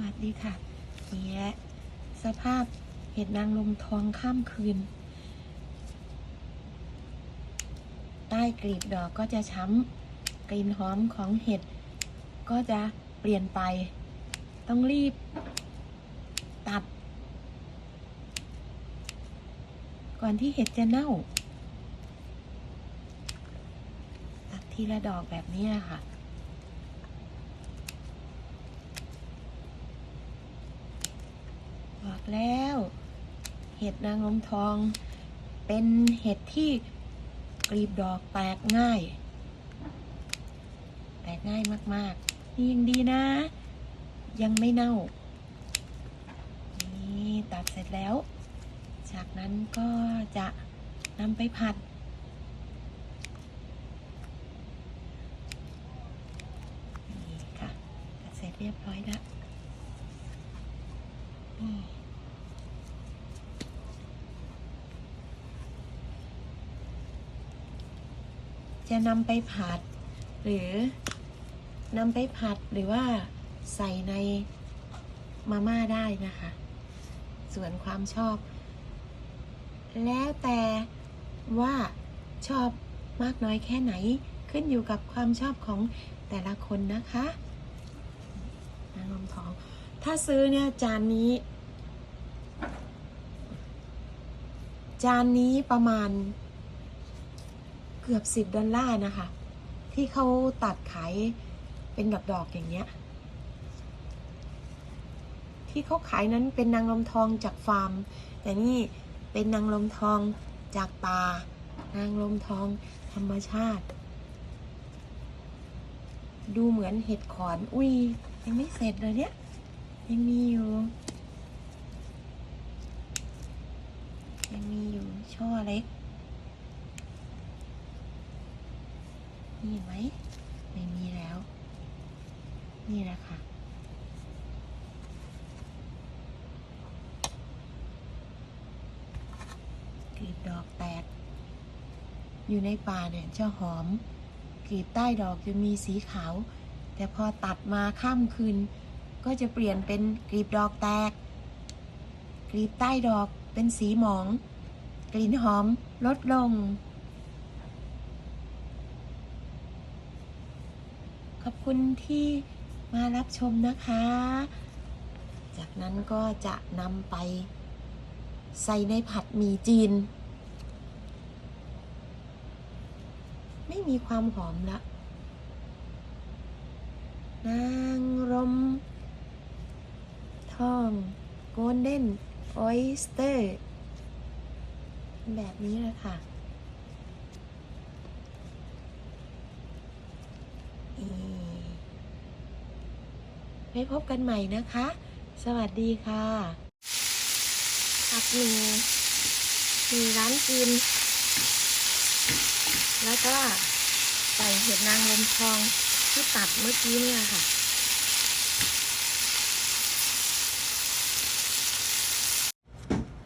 วัสดีค่ะนี่แหละสภาพเห็ดนางลมทองข้ามคืน ใต้กลีบดอกก็จะช้ำกลิ่นหอมของเห็ด ก็จะเปลี่ยนไป ต้องรีบ ตัด ก่อนที่เห็ดจะเน่า ตัดทีละดอกแบบนี้ค่ะ บอก แล้ว เห็ดนางลมทอง เป็นเห็ดที่กลีบดอกแตกง่าย แตกง่ายมากๆ นี่ยังดีนะ ยังไม่เน่า นี่ตัดเสร็จแล้ว จากนั้นก็จะนำไปผัดนี่ค่ะผัดเสร็จเรียบร้อยแล้ว จะนำไปผัด หรือนำไปผัดหรือว่าใส่ในมาม่าได้นะคะ ส่วนความชอบ แล้วแต่ว่าชอบมากน้อยแค่ไหนขึ้นอยู่กับความชอบของแต่ละคนนะคะนางลมทอง ถ้าซื้อเนี่ยจานนี้ จานนี้ประมาณ เกือบสิบดอลลาร์นะคะ ที่เขาตัดขายเป็นดอกๆอย่างเงี้ย ที่เขาขายนั้นเป็นนางลมทองจากฟาร์ม แต่นี่เป็นนางลมทองจากป่านางลมทองธรรมชาติ ดูเหมือนเห็ดขอน อุ้ยยังไม่เสร็จเลยเนี่ย ยังมีอยู่ ยังมีอยู่ช่อเล็ก นี่เห็นไหมไม่มีแล้ว นี่แหละค่ะ กลีบดอกแตก อยู่ในป่าเนี่ยจะหอม กลีบใต้ดอกจะมีสีขาว แต่พอตัดมาข้ามคืน ก็จะเปลี่ยนเป็นกลีบดอกแตก กลีบใต้ดอกเป็นสีหมอง กลิ่นหอมลดลง ขอบคุณที่มารับชมนะคะ จากนั้นก็จะนำไปใส่ในผัดหมี่จีน ไม่มีความหอมละ นางรมทองโกลเด้นออยสเตอร์ แบบนี้เลยค่ะนี่ ไว้พบกันใหม่นะคะ สวัสดีค่ะผัดหมี่มีร้านกิน แล้วก็ใส่เห็ดนางรมทองที่ตัดเมื่อกี้เนี่ยค่ะ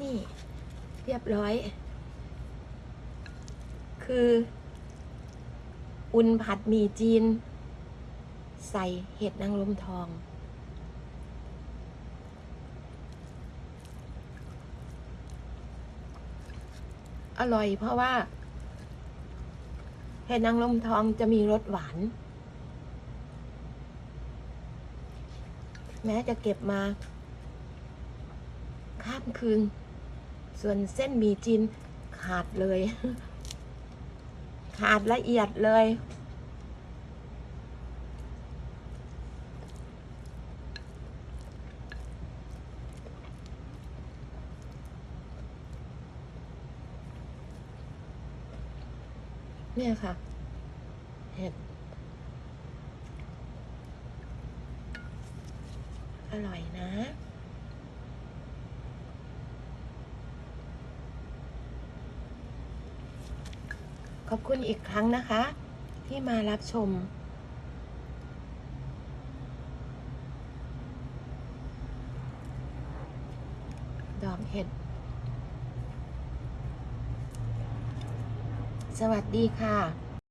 นี่ เรียบร้อย คือ อุ่นผัดหมี่จีน ใส่เห็ดนางรมทอง อร่อยเพราะว่าเห็ดนางรมทองจะมีรสหวาน แม้จะเก็บมา ข้ามคืน ส่วนเส้นหมี่จีนขาดเลย ขาดละเอียดเลย เนี่ยค่ะ เห็ด อร่อยนะขอบคุณอีกครั้งนะคะ ที่มารับชม ดอกเห็ด สวัสดีค่ะ